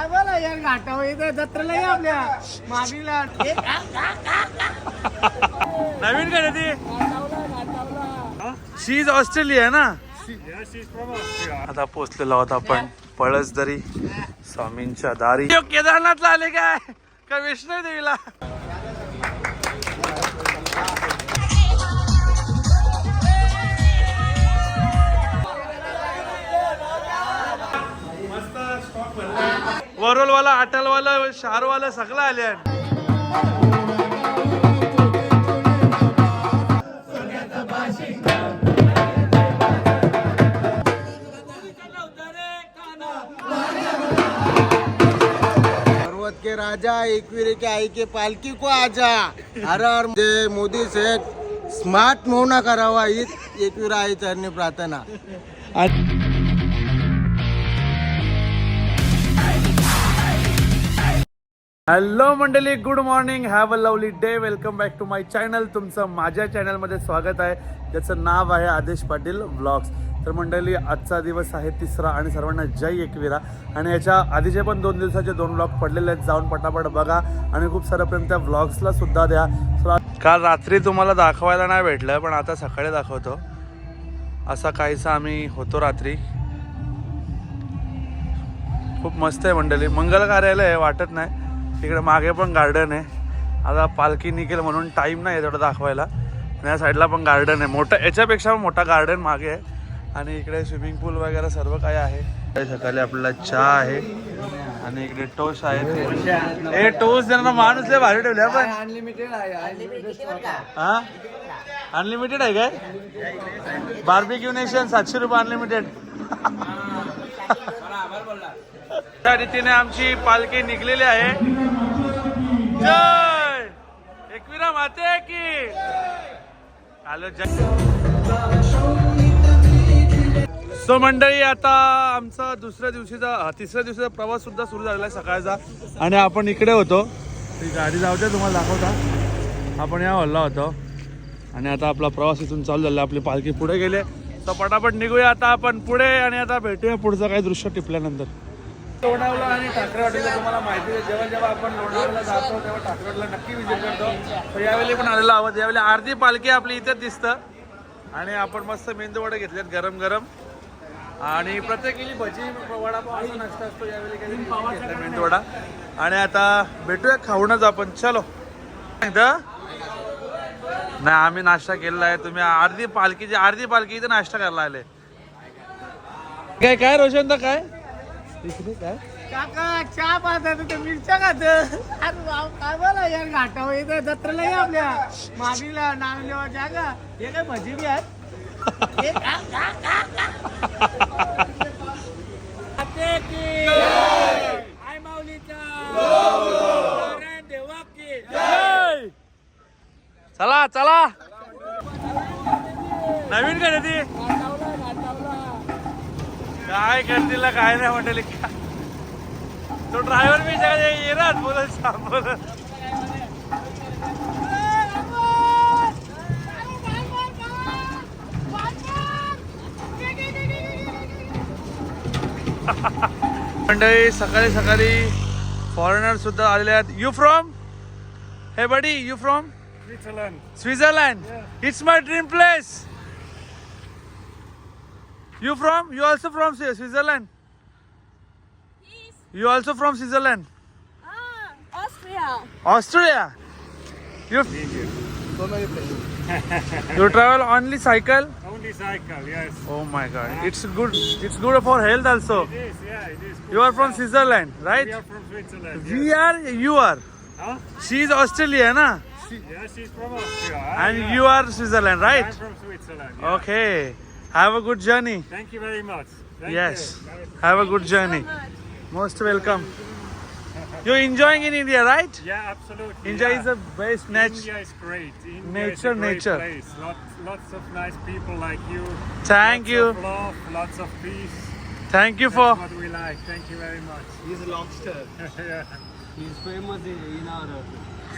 काय बोला यार घाटावर इथे जत्रेला ये आपल्या. मामीला. हे? का- नवीन काय ती? घाटावला घाटावला शी इज ऑस्ट्रेलिया ना आता पोचलेलो आहोत आपण. पळसदरी स्वामींच्या दारी. यो, केदारनाथला आले काय? का वैष्णव देवीला वरोलवाला अटलवाला शारवाला सगळं आले पर्वत के राजा एकवीरे के आई के पालखी को आजा। हर हर जे मोदी से स्मार्ट मोना करावा हीच एकवीरा आई चरणी प्रार्थना. हॅलो मंडळी. Good morning have a lovely day welcome back to my channel तुमचं माझ्या चॅनलमध्ये स्वागत आहे. ज्याचं नाव आहे आदेश पाटील व्लॉग्स तर मंडळी आजचा दिवस आहे तिसरा आणि सर्वांना जय एकविरा. आणि याच्या आधीचे पण दोन दिवसाचे दोन व्लॉग पडलेले आहेत जाऊन पटापट बघा. आणि खूप सारं प्रेम त्या व्लॉग्सला सुद्धा द्या. काल रात्री तुम्हाला दाखवायला नाही भेटलं पण आता सकाळी दाखवतो. असा काहीसा आम्ही होतो रात्री. खूप मस्त आहे मंडळी. मंगल कार्यालय आहे वाटत नाही. तिकडे मागे पण गार्डन आहे. आता पालखी निघेल म्हणून टाईम नाही आहे तेवढं दाखवायला. आणि या साईडला पण गार्डन आहे. मोठं याच्यापेक्षा मोठा गार्डन मागे आहे. आणि इकडे स्विमिंग पूल वगैरे सर्व काय आहे. सकाळी आपल्याला चहा आहे. आणि इकडे टोस्ट आहे ए टोस्ट देणार माणूस लय भारी ठेवले आपण. अनलिमिटेड आहे. हा? अनलिमिटेड आहे काय? बार्बिक्यू नेशन सातशे रुपये अनलिमिटेड त्या रीतीने आमची पालखी निघलेली आहे. जय! एकविरा माते की! आलो जय! सो मंडळी आता आमचा दुसऱ्या दिवशीचा तिसऱ्या दिवशीचा प्रवास सुद्धा सुरू झालेला आहे सकाळचा. आणि आपण इकडे होतो. ती गाडी जाऊ दे तुम्हाला दाखवता. आपण या हल्ला होतो. आणि आता आपला प्रवास इथून चालू झाला आपली पालखी पुढे गेले तर पटापट निघूया आता आपण पुढे आणि आता भेटूया पुढचं काही दृश्य टिपल्यानंतर. लोणावळा आणि ठाकरेवाडीला तुम्हाला माहिती आहे जेव्हा जेव्हा आपण लोणावळ्याला जातो तेव्हा ठाकरेवाडीला नक्की विजिट करतो. तर यावेळी पण आलेलो आहोत यावेळी अर्धी पालखी आपली इथेच दिसतं. आणि आपण मस्त मेंदूवडे घेतलेत गरम गरम. आणि प्रत्येकी भजी वडापाव असा नाश्ता असतो यावेळी काही मेंदू मेंदूवडा. आणि आता भेटूया खाऊनच आपण. चलो. नाही आम्ही नाश्ता केलेला आहे. तुम्ही अर्धी पालखीची अर्धी पालखी इथं नाश्ता करायला आले. काय काय रोशन तर काय? काका चहा पाहतात ते मिरच्या खात अरे काय बोला या घाटावर इथे जत्रेला ये आपल्या मामीला नाव लेवा जागा हे काय भजी बी आहेत हे का- का- का- का? खाते की. आई माऊलीचा. नारायण देवा की. जय! चला चला नवीन घाटावला काय करतील काय नाही म्हटले. तो ड्रायव्हर मी येणार बोलत बोलत. मंडळी सकाळी सकाळी फॉरेनर सुद्धा आलेले आहेत. You from hey buddy you from Switzerland. Switzerland it's my dream place You from? You also from Switzerland? Yes. You also from Switzerland? Ah, Austria. Austria? You so many places. you travel only cycle? Only cycle, yes. Oh my god. Yeah. It's good it's good for health also. It is, yeah, it is. Good. You are from yeah. Switzerland, right? We are from Switzerland. Yes. We are you are. Huh? She is Australia, na? Yeah, she's from Austria. And yeah. you are Switzerland, right? I'm from Switzerland. Yeah. Okay. Have a good journey. Thank you very much. Thank Yes. You. Have a good journey. Most welcome. You're enjoying in India, right? Yeah, absolutely. India yeah. is the best nature. India is great. India Nature, is a great nature. Place. Lots, lots of nice people like you. Thank lots you. Of love, lots of peace. Thank you That's for. what we like. Thank you very much. He's a lobster. yeah. He's famous in, in our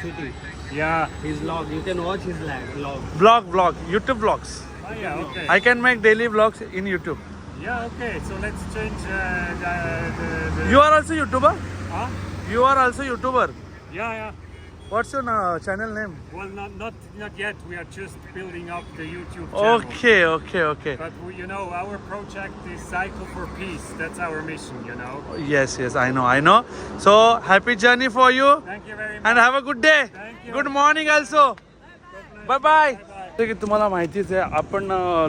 city. Yeah. His log. You can watch his lag, log. Vlog, vlog. YouTube vlogs. Oh, yeah, okay. I can make daily vlogs in YouTube. Yeah, okay. So let's change uh, the, the, the, You are also YouTuber? Huh? You are also YouTuber? Yeah, yeah. What's your uh, channel name? Well, not, not not yet. We are just building up the YouTube channel. Okay, okay, okay. But we, you know, our project is Cycle for Peace. That's our mission, you know. Yes, yes, I know, I know. So happy journey for you. Thank you very much. And have a good day. Thank you. Good morning, also. -bye. bye जसं की तुम्हाला माहितीच आहे आपण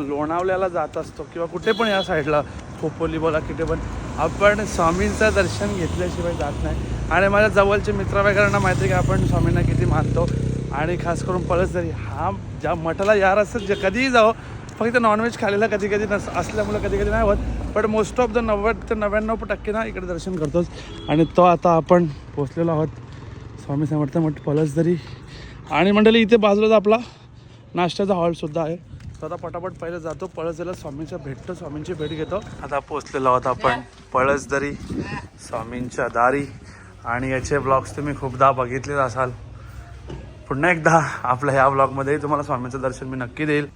लोणावल्याला जात असतो किंवा कुठे पण या साईडला खोपोली बोला कुठे पण आपण स्वामींचं दर्शन घेतल्याशिवाय जात नाही. आणि माझ्या जवळचे मित्र वगैरेंना माहिती आहे की आपण स्वामींना किती मानतो. आणि खास करून पळसदरी हा ज्या मठाला यार असेल जे कधीही जाओ फक्त नॉनव्हेज खालेला कधी कधी नस असल्यामुळे कधी कधी नाही होत. पण मोस्ट ऑफ द नव्वद ते नव्याण्णव टक्के ना इकडे दर्शन करतोच. आणि तो आता आपण पोचलेलो आहोत. स्वामी समर्थ मठ पळसदरी आणि मंडळी इथे बाजूलाच आपला नाश्त्याचा हॉलसुद्धा आहे. तर आता पटापट पहिले जातो पळसदरीला स्वामींच्या भेटतो स्वामींची भेट घेतो. आता पोचलेलो आहोत आपण पळसदरी स्वामींच्या दारी. आणि याचे ब्लॉग्स तुम्ही खूपदा बघितलेच असाल. पुन्हा एकदा आपल्या ह्या ब्लॉगमध्ये तुम्हाला स्वामींचं दर्शन मी नक्की देईल.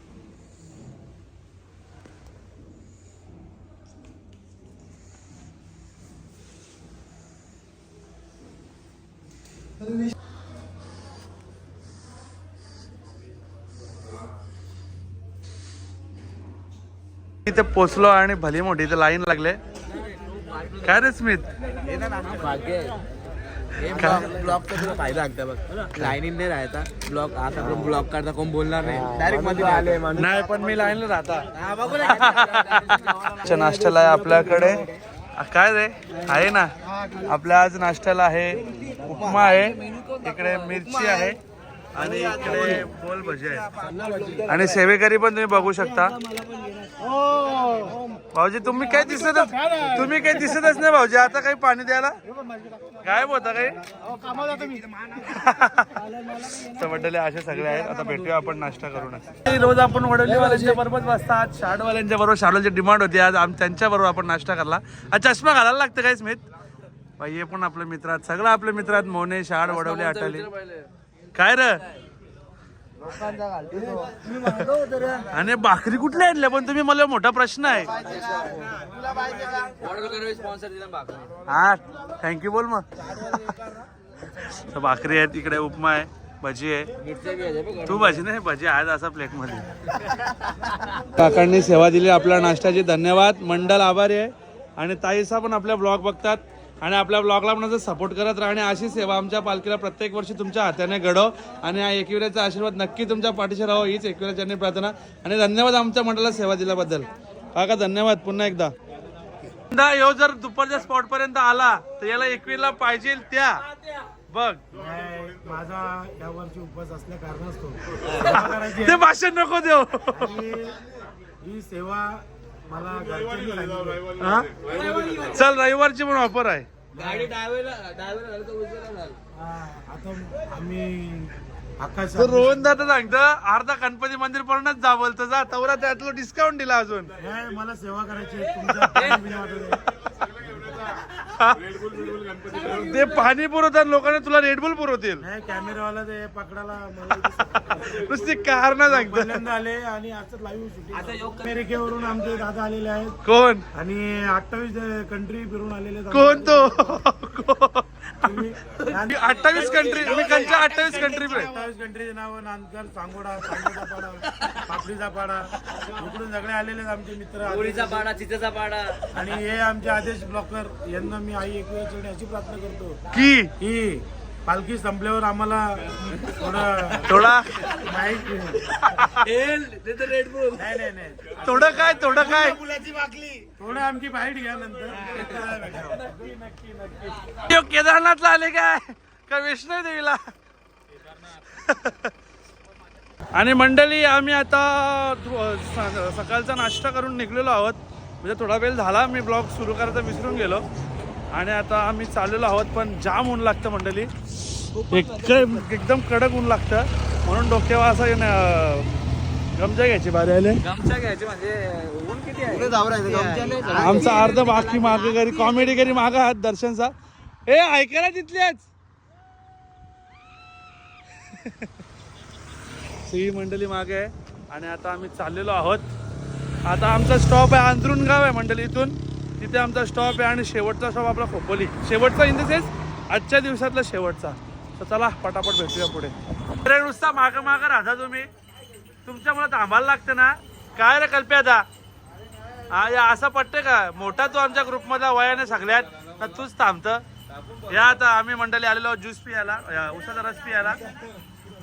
इथे पोचलो आणि भली मोठी इथे लाईन लागले. काय रे स्मित? ब्लॉक फायदा लागता बघ. लाईनीन नाही राहता ब्लॉक आता कोण ब्लॉक करता कोण बोलणार नाही. डायरेक्टमध्ये आले नाही पण मी लाईनला राहता. नाश्त्याला आहे आपल्याकडे. काय रे? आहे ना. आपल्या आज नाश्त्याला आहे. उपमा आहे. इकडे मिरची आहे. आणि इकडे बोल भजी आहे आणि सेवेकरी पण तुम्ही बघू शकता. भाऊजी तुम्ही काय दिसतच तुम्ही काही दिसतच नाही भाऊजी आता काही पाणी द्यायला? काय होता काही? तर मंडळी असे सगळे आहेत. आता भेटूया आपण नाश्ता करून. रोज आपण वडवलीवाल्यांच्या बरोबर बसतात शाडवाल्यांच्या बरोबर शाडवाल्यांची डिमांड होती. आज आम त्यांच्या बरोबर आपण नाश्ता करला. चष्मा घालायला लागतं काय स्मित? हे पण आपले मित्र आहेत सगळं आपले मित्र आहेत मोने शाड वडवले आटाली काय र? आणि भाकरी कुठल्या आणल्या? पण तुम्ही मला मोठा प्रश्न आहे. हा थँक्यू बोल मग. भाकरी आहे तिकडे उपमा आहे भजी आहे. तू भजी नाही भजी आज असा प्लेटमध्ये. काकांनी सेवा दिली आपल्या नाश्त्याची धन्यवाद. मंडल आभारी आहे. आणि ताईसा पण आपल्या ब्लॉग बघतात. आणि आपल्या ब्लॉगला पण असं सपोर्ट करत राहा आणि अशी सेवा आमच्या पालखीला प्रत्येक वर्षी तुमच्या हाताने घडव आणि या एकविराचा आशीर्वाद नक्की तुमच्या पाठीशी राहो हीच एकविराची प्रार्थना. आणि धन्यवाद आमच्या मंडळाला सेवा दिल्याबद्दल. काका धन्यवाद. पुन्हा एकदा. ह्यो जर दुपारच्या स्पॉट पर्यंत आला तर याला एकवीला पाहिजे त्या. बघ. माझा यावरची उपवास असल्या कारणास्तव. ते भाषण नको देऊ. ही सेवा. हा? चल रविवारची पण ऑफर आहे. गाडी डायव्हरला डायव्हर झालं तर उजव्याला झालं? हा, आता आम्ही आकाश तर रोहन दादा सांगतं अर्धा गणपती मंदिर पर्यंत जा बोलतं जा. तवरा त्यातलं डिस्काउंट दिला अजून. नाही, मला सेवा करायची वाटत आहे. ते पाणी पुरवतात लोकांना तुला रेडबुल पुरवतील. नाही कॅमेरावाला ते पकडायला इथे नुसती कारण सांगतं पहिल्यांदा आले आणि असं लाईव्ह शूटिंग अमेरिकेवरून आमचे दादा आलेले आहेत. कोण? आणि अठ्ठावीस कंट्री फिरून आलेले आहेत. कोण तो? अठ्ठावीस कंट्री मी कंच्या अठ्ठावीस कंट्री अठ्ठावीस कंट्रीचे नाव नांदकर सांगोडा पाडा पापडीचा पाडा. इकडून सगळे आलेले आहेत आमचे मित्र पोळीचा पाडा चितेचा पाडा. आणि हे आमचे आदेश ब्लॉकर यांना मी आई एकवेळ चढणे अशी प्रार्थना करतो. की? की पालखी संपल्यावर आम्हाला थोडं थोडा? माहिती नाही. नाही नाही थोडं काय थोडं काय? थोडं आमची बाईट घ्या नंतर. नक्की नक्की नक्की त्यो केदारनाथला आले काय? का वैष्णव देवीला? आणि मंडळी आम्ही आता स- सकाळचा नाश्ता करून निघलेलो आहोत. म्हणजे थोडा वेळ झाला मी ब्लॉग सुरू करायचा विसरून गेलो. आणि आता आम्ही चाललेलो आहोत पण जाम ऊन लागतं मंडळी. एकदम एकदम कडक ऊन लागतं. म्हणून डोक्यावर असं न- गमजा घ्यायची बारी आले. गमच्या घ्यायचे म्हणजे ऊन किती आहे? आमचा अर्ध बाकी मागे घरी कॉमेडी घरी मागा आहात दर्शनचा. ए ऐकायला तिथल्याच ही मंडळी मागे आहे. आणि आता आम्ही चाललेलो आहोत. आता आमचा स्टॉप आहे अंतरुण गाव आहे मंडळी इथून. तिथे आमचा स्टॉप आहे आणि शेवटचा स्टॉप आपला खोपोली. शेवटचा इन द सेन्स आजच्या दिवसातला शेवटचा. तर चला पटापट भेटूया पुढे. अरे नुसता मागं मागं राहता तुम्ही. तुमच्यामुळे थांबायला लागतं ना? काय रे कल्पे आता हा या असं पटते का? मोठा तू आमच्या ग्रुपमधला वयाने सगळ्यात. तर तूच थांबतं. या आता आम्ही मंडळी आलेलो ज्यूस पियाला. या, उसाचा रस पियाला.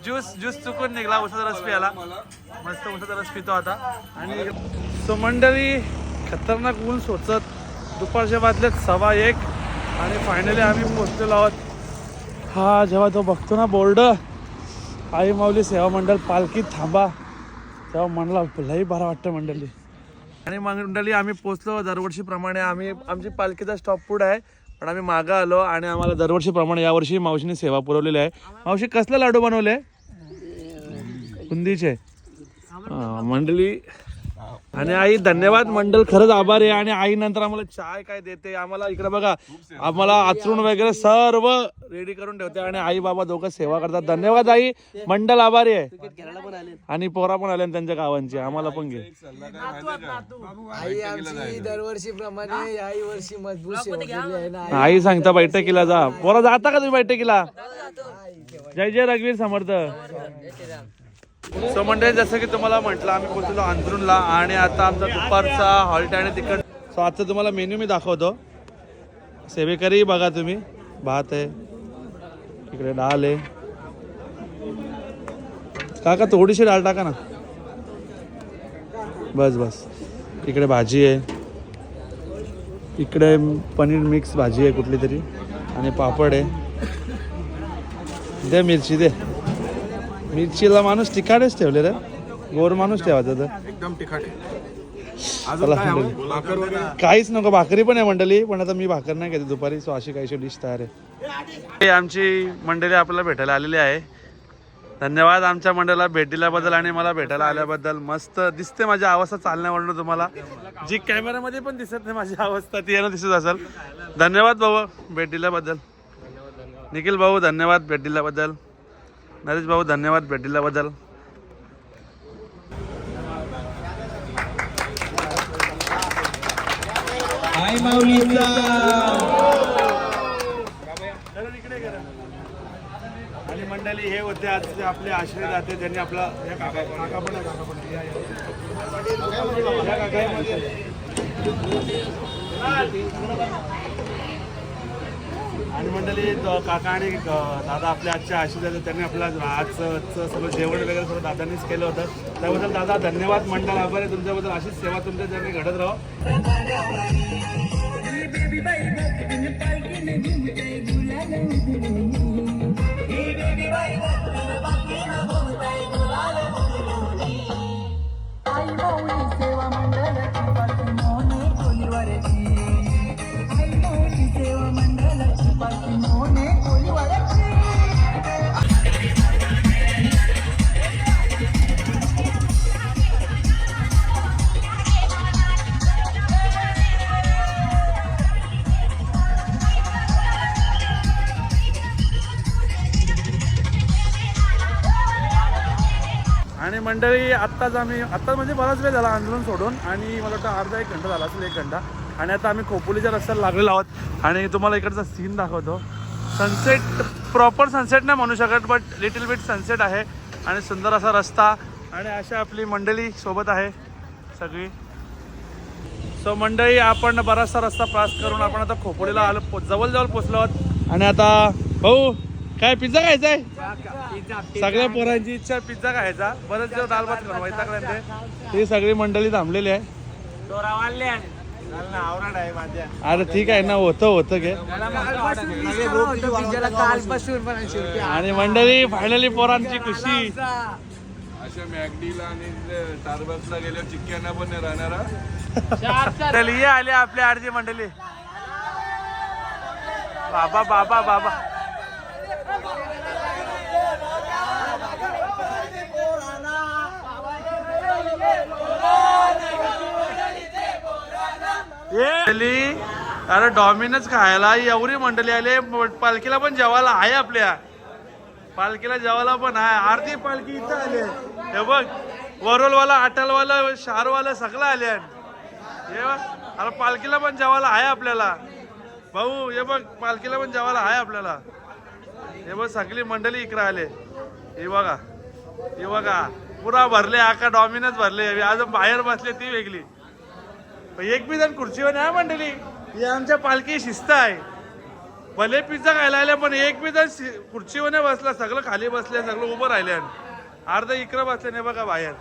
ज्यूस ज्यूस चुकून निघला उसाचा रस पियाला. मस्त उसाचा रस पितो आता. आणि सो मंडळी खतरनाक ऊन सोचत. दुपारच्या वाजल्यात सव्वा एक आणि फायनली आम्ही पोहोचलेलो आहोत. हा जेव्हा तो बघतो ना बोर्ड आई माऊली सेवा मंडळ पालखीत थांबा. तेव्हा मनला लई बरं वाटतं मंडळी. आणि मग मंडळी आम्ही पोचलो दरवर्षीप्रमाणे. आम्ही आमची पालखीचा स्टॉप पुढे आहे पण आम्ही मागं आलो आणि आम्हाला दरवर्षीप्रमाणे यावर्षी मावशीने सेवा पुरवलेली आहे. मावशी कसले लाडू बनवले? बुंदीचे हा, मंडळी आणि आई धन्यवाद मंडळ खरंच आभार आहे. आणि आई नंतर आम्हाला चाय काय देते आम्हाला इकडे बघा आम्हाला आचरून वगैरे सर्व रेडी करून ठेवते. आणि आई बाबा दोघं सेवा करतात. धन्यवाद आई. मंडळ आभारी आहे. आणि पोरा पण आल्या त्यांच्या गावांची. आम्हाला पण घे. आई आमची दरवर्षी प्रमाणे याही वर्षी मजबूत आई सांगता बैठकीला जा. पोरा जाता का तुम्ही बैठकीला? जय जय रघुवीर समर्थ. सो म्हणजे जसं की तुम्हाला म्हटलं आम्ही पोहोचलो अंथरूनला आणि आता आमचा दुपारचा हॉल्ट आणि तिकट सो आजचा तुम्हाला मेन्यू मी दाखवतो. सेवेकरी बघा तुम्ही. भात आहे. इकडे डाळ आहे. काका थोडीशी डाळ टाका ना. बस बस. इकडे भाजी आहे. इकडे पनीर मिक्स भाजी आहे कुठली तरी. आणि पापड आहे. दे मिरची दे. मिरचीला माणूस तिखाडेच ठेवले रे. गोर माणूस ठेवायचा तर एकदम तिखट चला मंडळी. काहीच नको भाकरी पण आहे मंडळी पण आता मी भाकर नाही घेते. दुपारी सो अशी काहीशी डिश तयार आहे. हे आमची मंडळी आपल्याला भेटायला आलेली आहे. धन्यवाद आमच्या मंडळाला भेट दिल्याबद्दल आणि मला भेटायला आल्याबद्दल. मस्त दिसते माझी अवस्था चालण्यावरून तुम्हाला. जी कॅमेरामध्ये पण दिसत नाही माझी अवस्था ती यानं दिसत असेल. धन्यवाद भाऊ भेट दिल्याबद्दल. निखिल भाऊ धन्यवाद भेट दिल्याबद्दल. नरेश भाऊ धन्यवाद भेट दिल्याबद्दल आणि मंडळी हे होते आजचे आपले आश्रय दाते त्यांनी आपला या काका काका पण आहे, काका पण. या, या. आणि मंडळी काका आणि दादा आपल्या आजच्या आशीर्वाद त्यांनी आपलं आजचं आजचं सगळं जेवण वगैरे सगळं दादांनीच केलं होतं. त्याबद्दल दादा धन्यवाद मंडळ आभार आहे तुमच्याबद्दल. अशीच सेवा तुमच्या त्यांनी घडत राहो. सेवा मंडळाची आणि मंडळी आत्ताच आम्ही आत्ता म्हणजे बराच वेळ झाला आंदोलन सोडून आणि मला वाटतं अर्धा एक घंटा झाला असेल एक घंटा. आणि आता आम्ही खोपोलीच्या रस्त्याला लागलेलो आहोत. आणि तुम्हाला इकडचा सीन दाखवतो. सनसेट प्रॉपर सनसेट नाही म्हणू शकत बट लिटिल बिट सनसेट आहे. आणि सुंदर असा रस्ता. आणि अशा आपली मंडळी सोबत आहे सगळी. सो मंडळी आपण बराचसा रस्ता क्रॉस करून आपण आता खोपोलीला आलो जवळजवळ पोचलो आहोत. आणि आता भाऊ काय पिझ्झा खायचा आहे? सगळ्या पोरांची इच्छा पिझ्झा खायचा. बरेच दिवस दाल भात खाऊन ते ही सगळी मंडळी थांबलेली आहे. अरे ठीक आहे ना होतं होतं घे. आणि मंडळी फायनली पोरांची खुशी. अशा मॅगडीला आणि स्टारबक्सला गेल्यावर चिक्क्यांना पण राहणारा आले आपल्या आरजी मंडळी. बाबा बाबा बाबा. अरे डॉमिनच खायला. एवढी मंडळी आले. पालखीला पण जेवायला आहे आपल्या. पालखीला जेवायला पण आहे. आरती पालखी इथं आले हे बघ वरोलवाला अटलवाला शारवाला सगळं आले हे बघ अरे पालखीला पण जेवायला आहे आपल्याला. भाऊ हे बघ पालखीला पण जेवायला आहे आपल्याला. हे बघ सगळी मंडळी इकडे आले. हे बघा हे बघा. पुरा भरले आका डॉमिनच भरले. आज बाहेर बसले ती वेगळी. एक बी जण खुर्चीवर नाही हा मंडळी. ही आमच्या पालखी शिस्त आहे. भले पिझ्झा खायला आल्या पण एक बी जण शि- खुर्चीवर नाही बसला. सगळं खाली बसले सगळं उभं राहिले. अर्धा इकडं बसले नाही बघा बाहेर.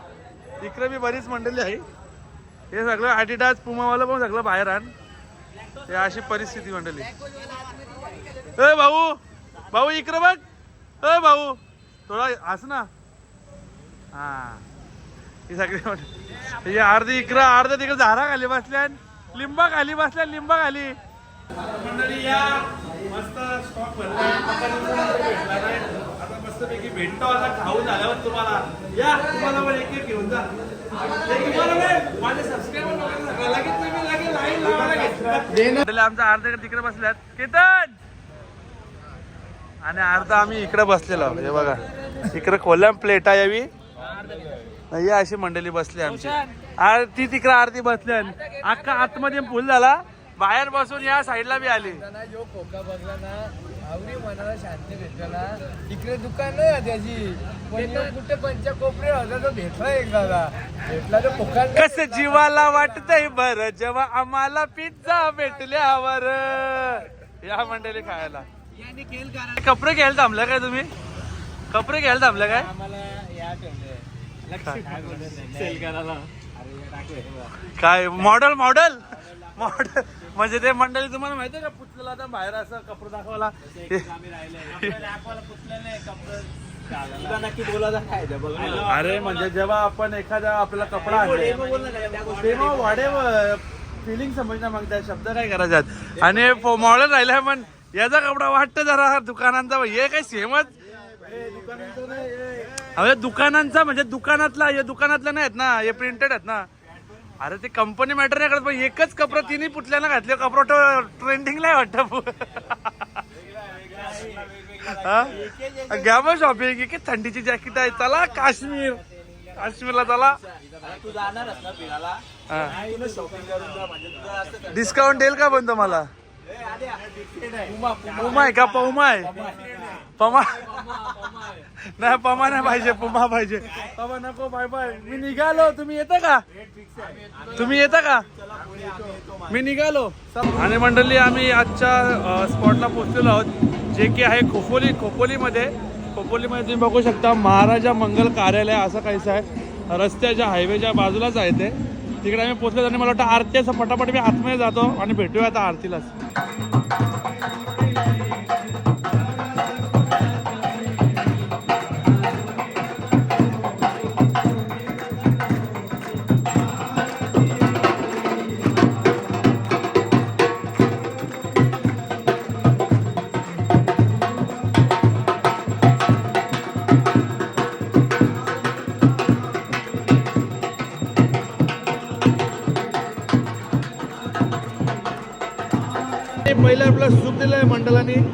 इकडे बी बरीच मंडळी आहे. हे सगळं आटिटाच पुमावाला पण सगळं बाहेर आण. हे अशी परिस्थिती मंडळी. ए भाऊ. भाऊ इकडं बघ. ए भाऊ. थोडा हस ना. हा. ही सगळी मंडळी. ही अर्धी इकडं अर्ध तिकडं झाडा खाली बसल्या लिंबा खाली बसल्या लिंबा खाली मंडळी या मस्त स्टॉक भेटला नाही. आता मस्तपैकी भेटतो आता खाऊन झाल्यावर तुम्हाला या तुम्हाला पण एक एक घेऊन जा. माझे सबस्क्रायबर लोकांना सांगा. लगेच तुम्ही लगेच line लावायला घेतलं. मंडळी आमचा अर्धा तिकडे बसल्यात केतन! आणि अर्धा आम्ही इकडे बसलेलो. हे बघा इकडे खोल्या प्लेटा यावी. ही अशी मंडळी बसली आमची. आर- ती तिकडे आरती बसली अख्खा आतमध्ये फुल झाला. बाहेर बसून या साईडला बी आली. जो खोका बघला ना आवडी मनाला शांती भेटला ना. इकडे दुकान नाही त्याची पण कुठे पंच्या कोपरे होता तो भेटला एकदा भेटला तो खोका कस जीवाला वाटतंय बर जेव्हा आम्हाला पिझ्झा भेटल्यावर. या मंडळी खायला. कपडे घ्यायला थांबलं काय तुम्ही? कपडे घ्यायला थांबलं काय? आम्हाला या काय मॉडेल मॉडेल मॉडेल म्हणजे ते मंडळी तुम्हाला माहिती आहे का पुतलेला आता बाहेर असं कपडे दाखवायला? अरे म्हणजे जेव्हा आपण एखादा आपला कपडा तेव्हा फिलिंग समजणार मग त्या शब्द काय करायच्यात आणि मॉडेल राहिला पण याचा कपडा वाटतं जरा दुकानांचा हे काय सेमच अरे दुकानांचा म्हणजे दुकानातला हे दुकानातला नाही आहेत ना हे प्रिंटेड आहेत ना. अरे ते कंपनी मॅटर नाही करत पण एकच कपडा तिन्ही पुतल्यानं घातले कपडा ट्रेंडिंगला आहे वाटतं? घ्या मग शॉपिंग की थंडीची जॅकेट आहे चला काश्मीर. काश्मीरला चला. डिस्काउंट देईल का पण तुम्हाला पुमा आहे का? पौमा आहे. पमा. नाही पमा नाही पाहिजे पमा पाहिजे. पमा नको बाय बाय मी निघालो. तुम्ही येता का? तुम्ही येता का? मी निघालो. आणि मंडळी आम्ही आजच्या स्पॉटला पोहोचलेलो आहोत जे की आहे खोपोली खोपोलीमध्ये. खोपोलीमध्ये तुम्ही बघू शकता महाराजा मंगल कार्यालय असं काहीच आहे. रस्त्याच्या हायवेच्या बाजूलाच आहे ते. तिकडे आम्ही पोहोचलो आणि मला वाटतं आरती असं पटापट मी आतमध्ये जातो आणि भेटूया आता आरतीलाच. आपलं सूप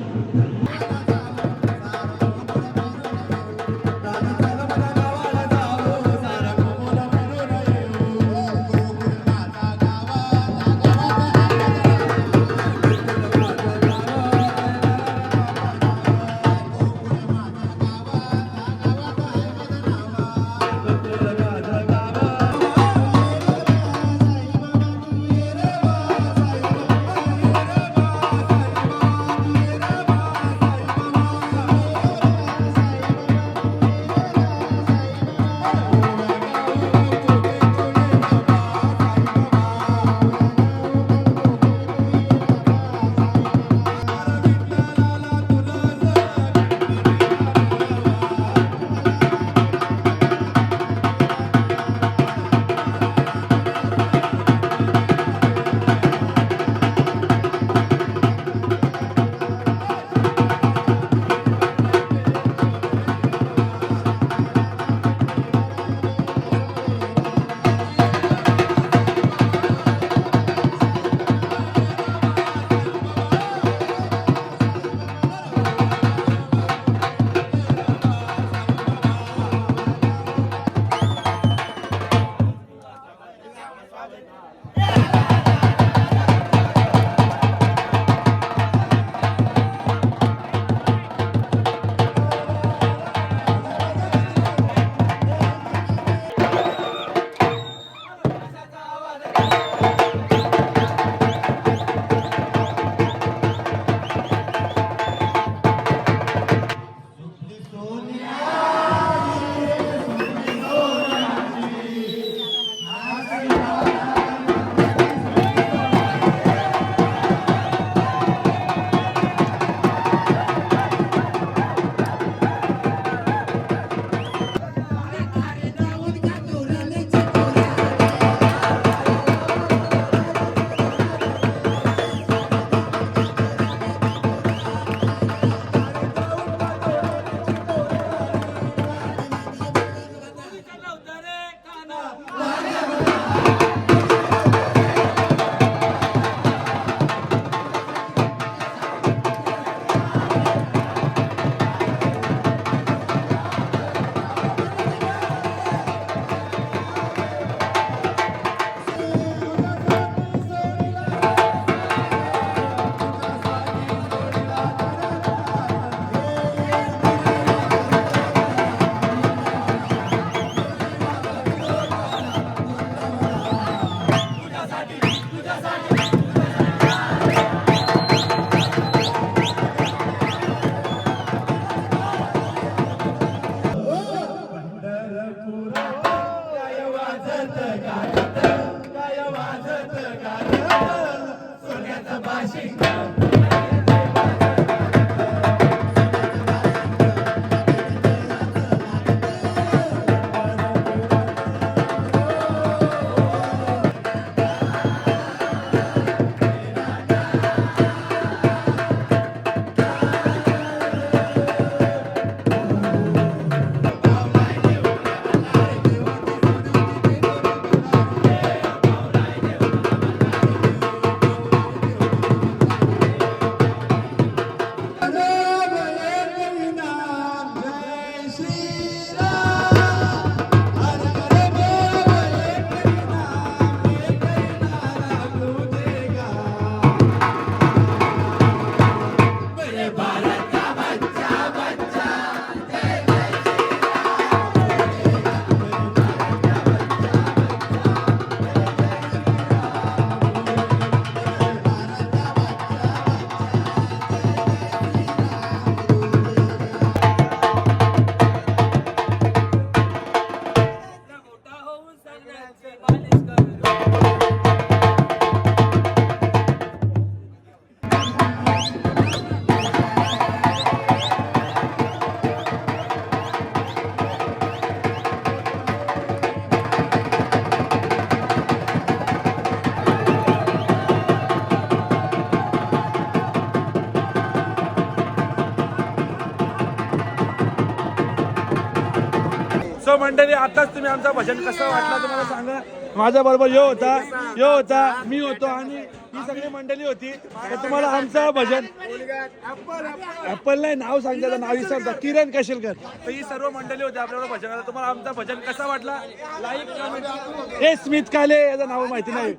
सो मंडळी आताच तुम्ही आमचा भजन कसं वाटलं तुम्हाला सांगा? माझ्या बरोबर यो होता यो होता मी होतो आणि सगळी मंडळी होती. तर तुम्हाला आमचं भजन ऍपल नाही नाव सांगता नाव विसरता. किरण कशेलकर. तर ही सर्व मंडळी होती आपल्याला भजनाला तुम्हाला आमचा भजन कसा वाटला? लाईक कमेंट हे स्मित काले याचं नाव माहिती नाही.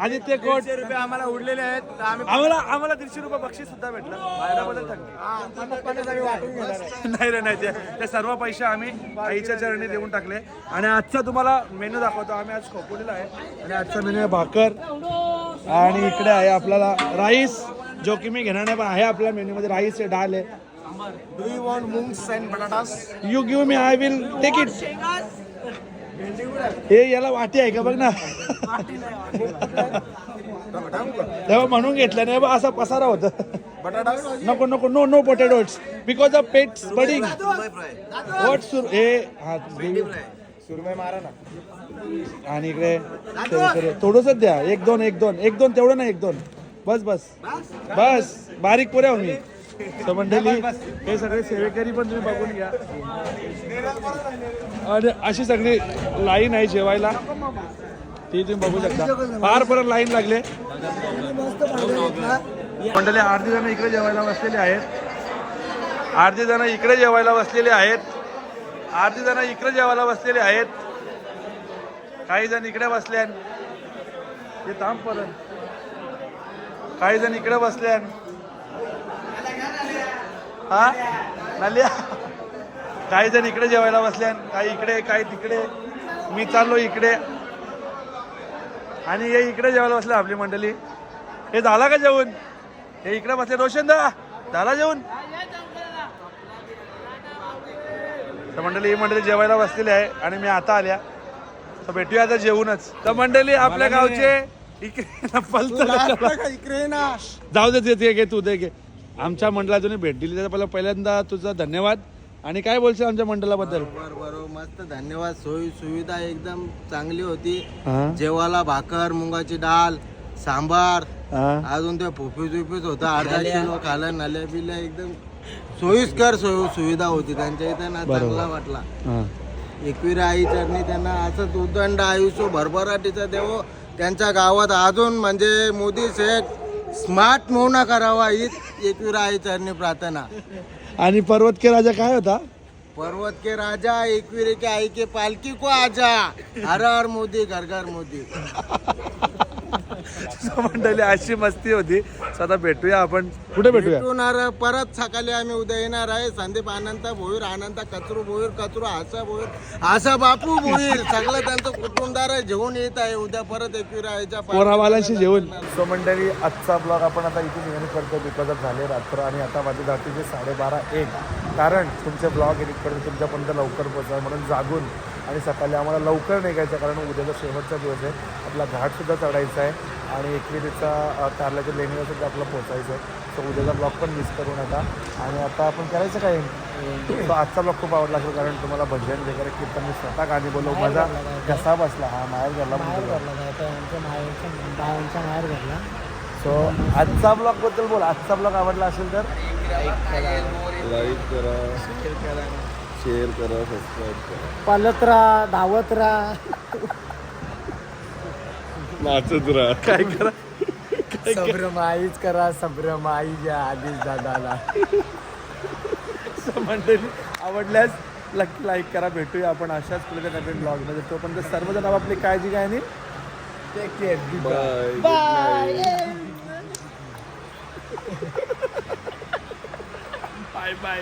आदित्य कोट रुपये आम्हाला उडलेले आहेत. आम्हाला आम्हाला दीडशे रुपये बक्षीस सुद्धा भेटलं. नाही रे नाही ते सर्व पैसे आम्ही आईच्या चरणी देऊन टाकले. आणि आजचा तुम्हाला मेनू दाखवतो. आम्ही आज खोपोलीला आहे. आणि आजचा मेनू आहे भाकर. आणि इकडे आहे आपल्याला राईस जो की मी घेणार नाही पण आहे आपल्या मेन्यू मध्ये राईस आहे डाळ आहे. डू यू वॉन्ट मूंग्स and batatas you give me I will take it हे याला वाटी आहे का? बघ ना. तेव्हा म्हणून घेतलं नाही बा असा पसारा होता. नको नको no no potatoes because of pets budding what सुर हे हा सुरमई मारा ना. आणि इकडे थोडस द्या. एक दोन एक दोन. एक दोन तेवढं ना एक दोन. बस बस. बस. बारीक पुऱ्या मी. तर मंडळी हे सगळे सेवेकरी पण तुम्ही बघून घ्या. आणि अशी सगळी लाईन आहे जेवायला. ती तुम्ही बघू शकता. फार परत लाईन लागले. मंडळी अर्धी जण इकडे जेवायला बसलेले आहेत. अर्धी जण इकडे जेवायला बसलेले आहेत. अर्धी जण इकडे जेवायला बसलेले आहेत. काही जण इकडे बसले हे थांब परत. काही जण इकडे बसले हा? नाल्या? काही जण इकडे जेवायला बसल्यान काही इकडे काही तिकडे. मी चाललो इकडे. आणि हे इकडे जेवायला बसले आपली मंडळी. हे झाला का जेवण? हे इकडे बसले. रोशन दा झाला जेवण? तर मंडळी ही मंडळी जेवायला बसलेली आहे आणि मी आता आल्या. तर भेटूया आता जेवूनच. तर मंडळी आपल्या गावचे इकडे पलतं इकडे ना. जाऊ दे ते घे तू दे घे आमच्या मंडळातून भेट दिली त्याचा पहिला पहिल्यांदा तुझा धन्यवाद. आणि काय बोलशील आमच्या मंडळाबद्दल? बरोबर बरोबर मस्त धन्यवाद. सोयी सुविधा एकदम चांगली होती. जेवाला भाकर मुंगाची डाळ सांबार. अजून ते फुफीस बिफीस होता अर्धा किलो खाला नाल्या बिल्या एकदम सोयीस्कर सोय सुविधा होती. त्यांच्या इथं ना चांगला वाटला. एकविरा आई चरणी त्यांना असं उदंड आयुष्य भरभराटीचा देव. त्यांच्या गावात अजून म्हणजे मोदी सेठ स्मार्ट मोना करावा हीच एकविरा आई चरणी प्रार्थना. आणि पर्वत के राजा काय होता? पर्वत के राजा एकविरे के आई के पालकी को आजा. हर हर मोदी घर घर मोदी. मंडळी अशी मस्ती होती. सो आता भेटूया आपण. कुठे भेटूया? परत सकाळी आम्ही उद्या येणार आहे. संदीप आनंद भोईर आनंद कचरू भोईर कचरू आसा भोईर आसा बापू भोईर. सगळं त्यांचं कुटुंबदार आहे जेवून येत आहे. उद्या परत एकविरा आईच्या पालखीला पोरावालाशी जेवण. जाणार. सो मंडळी आजचा ब्लॉग आपण आता इथे निघून करतो बिकॉज ऑफ झाले रात्र आणि आता माझे जातीचे साडेबारा एक. कारण तुमचे ब्लॉग एडिट करतो तुमच्यापर्यंत लवकर पोहोचा म्हणून जागून आणि सकाळी आम्हाला लवकर निघायचं कारण उद्याचा शेवटचा दिवस आहे. आपला घाटसुद्धा चढायचा आहे आणि एकविरीचा कारल्याच्या लेणीवर सुद्धा आपलं पोचायचं आहे. सो उद्याचा ब्लॉग पण मिस करू नका आणि आता आपण करायचं काय? सो आजचा ब्लॉग खूप आवडला असेल कारण तुम्हाला भजन वगैरे कीर्तन मी स्वतः गाणी बोलव माझा कसा बसला. हा माहेर घरला सो आजचा ब्लॉगबद्दल बोल. आजचा ब्लॉग आवडला असेल तर? लाईक करा. शेअर करा. सबस्क्राईब करा पालत राहा धावत राहा. नाचत राहा. काय करा? संभ्रमाईच करा? संभ्रमाईच्या आधीच दादाला. मंडळी आवडल्यास नक्की लाईक करा भेटूया आपण अशाच पुढे नवीन ब्लॉगमध्ये तोपर्यंत सर्वजण आपली काळजी घ्या आणि बाय बाय बाय